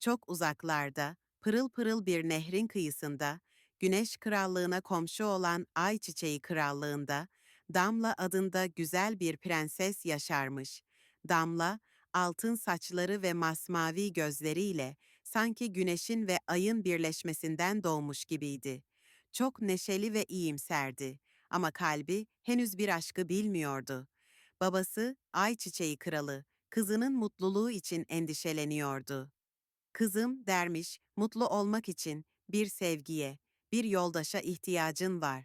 çok uzaklarda, pırıl pırıl bir nehrin kıyısında, Güneş Krallığına komşu olan Ayçiçeği Krallığında, Damla adında güzel bir prenses yaşarmış. Damla, altın saçları ve masmavi gözleriyle sanki güneşin ve ayın birleşmesinden doğmuş gibiydi. Çok neşeli ve iyimserdi ama kalbi henüz bir aşkı bilmiyordu. Babası Ayçiçeği Kralı, kızının mutluluğu için endişeleniyordu. Kızım dermiş, mutlu olmak için bir sevgiye, bir yoldaşa ihtiyacın var.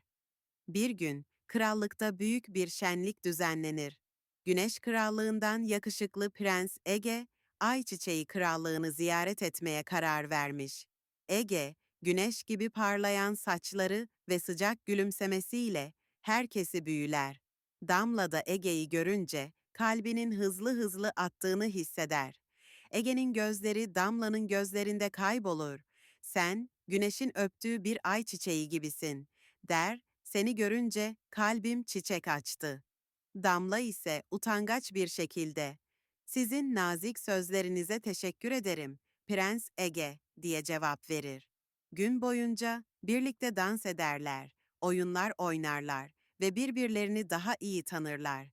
Bir gün krallıkta büyük bir şenlik düzenlenir. Güneş Krallığından yakışıklı Prens Ege, Ayçiçeği Krallığını ziyaret etmeye karar vermiş. Ege, güneş gibi parlayan saçları ve sıcak gülümsemesiyle herkesi büyüler. Damla da Ege'yi görünce kalbinin hızlı hızlı attığını hisseder. Ege'nin gözleri Damla'nın gözlerinde kaybolur. Sen, güneşin öptüğü bir ay çiçeği gibisin, der, seni görünce kalbim çiçek açtı. Damla ise utangaç bir şekilde, sizin nazik sözlerinize teşekkür ederim, Prens Ege, diye cevap verir. Gün boyunca birlikte dans ederler, oyunlar oynarlar ve birbirlerini daha iyi tanırlar.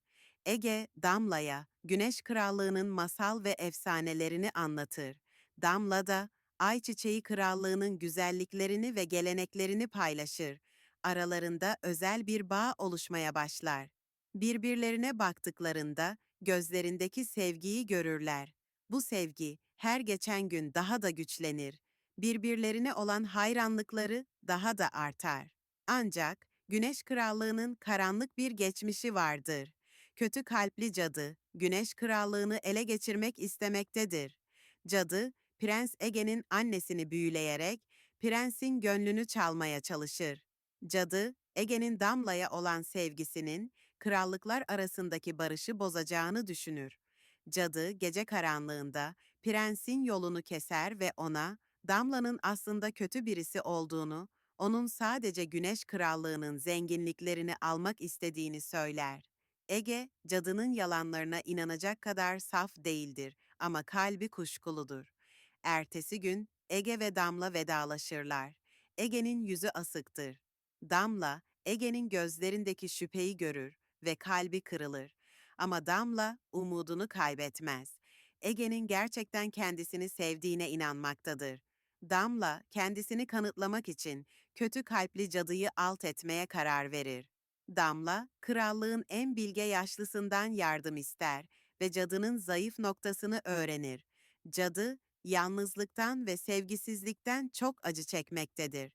Ege, Damla'ya Güneş Krallığı'nın masal ve efsanelerini anlatır. Damla da Ayçiçeği Krallığı'nın güzelliklerini ve geleneklerini paylaşır. Aralarında özel bir bağ oluşmaya başlar. Birbirlerine baktıklarında gözlerindeki sevgiyi görürler. Bu sevgi her geçen gün daha da güçlenir. Birbirlerine olan hayranlıkları daha da artar. Ancak Güneş Krallığı'nın karanlık bir geçmişi vardır. Kötü kalpli cadı, Güneş Krallığını ele geçirmek istemektedir. Cadı, Prens Ege'nin annesini büyüleyerek prensin gönlünü çalmaya çalışır. Cadı, Ege'nin Damla'ya olan sevgisinin krallıklar arasındaki barışı bozacağını düşünür. Cadı gece karanlığında prensin yolunu keser ve ona Damla'nın aslında kötü birisi olduğunu, onun sadece Güneş Krallığı'nın zenginliklerini almak istediğini söyler. Ege, cadının yalanlarına inanacak kadar saf değildir ama kalbi kuşkuludur. Ertesi gün Ege ve Damla vedalaşırlar. Ege'nin yüzü asıktır. Damla, Ege'nin gözlerindeki şüpheyi görür ve kalbi kırılır. Ama Damla umudunu kaybetmez. Ege'nin gerçekten kendisini sevdiğine inanmaktadır. Damla, kendisini kanıtlamak için kötü kalpli cadıyı alt etmeye karar verir. Damla, krallığın en bilge yaşlısından yardım ister ve cadının zayıf noktasını öğrenir. Cadı, yalnızlıktan ve sevgisizlikten çok acı çekmektedir.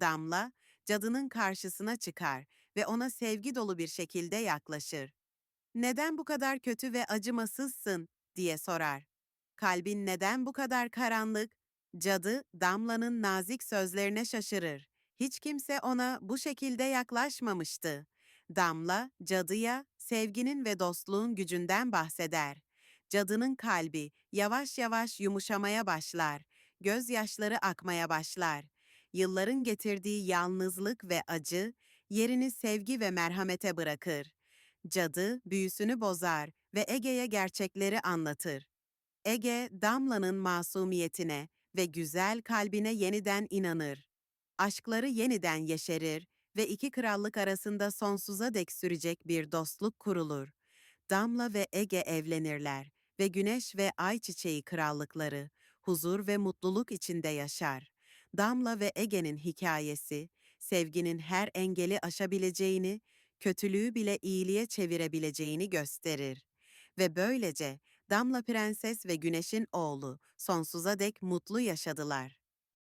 Damla, cadının karşısına çıkar ve ona sevgi dolu bir şekilde yaklaşır. Neden bu kadar kötü ve acımasızsın diye sorar. Kalbin neden bu kadar karanlık? Cadı, Damla'nın nazik sözlerine şaşırır. Hiç kimse ona bu şekilde yaklaşmamıştı. Damla, cadıya sevginin ve dostluğun gücünden bahseder. Cadının kalbi yavaş yavaş yumuşamaya başlar, gözyaşları akmaya başlar. Yılların getirdiği yalnızlık ve acı yerini sevgi ve merhamete bırakır. Cadı büyüsünü bozar ve Ege'ye gerçekleri anlatır. Ege, Damla'nın masumiyetine ve güzel kalbine yeniden inanır. Aşkları yeniden yeşerir ve iki krallık arasında sonsuza dek sürecek bir dostluk kurulur. Damla ve Ege evlenirler ve Güneş ve Ay Çiçeği krallıkları huzur ve mutluluk içinde yaşar. Damla ve Ege'nin hikayesi, sevginin her engeli aşabileceğini, kötülüğü bile iyiliğe çevirebileceğini gösterir. Ve böylece Damla Prenses ve Güneş'in oğlu sonsuza dek mutlu yaşadılar.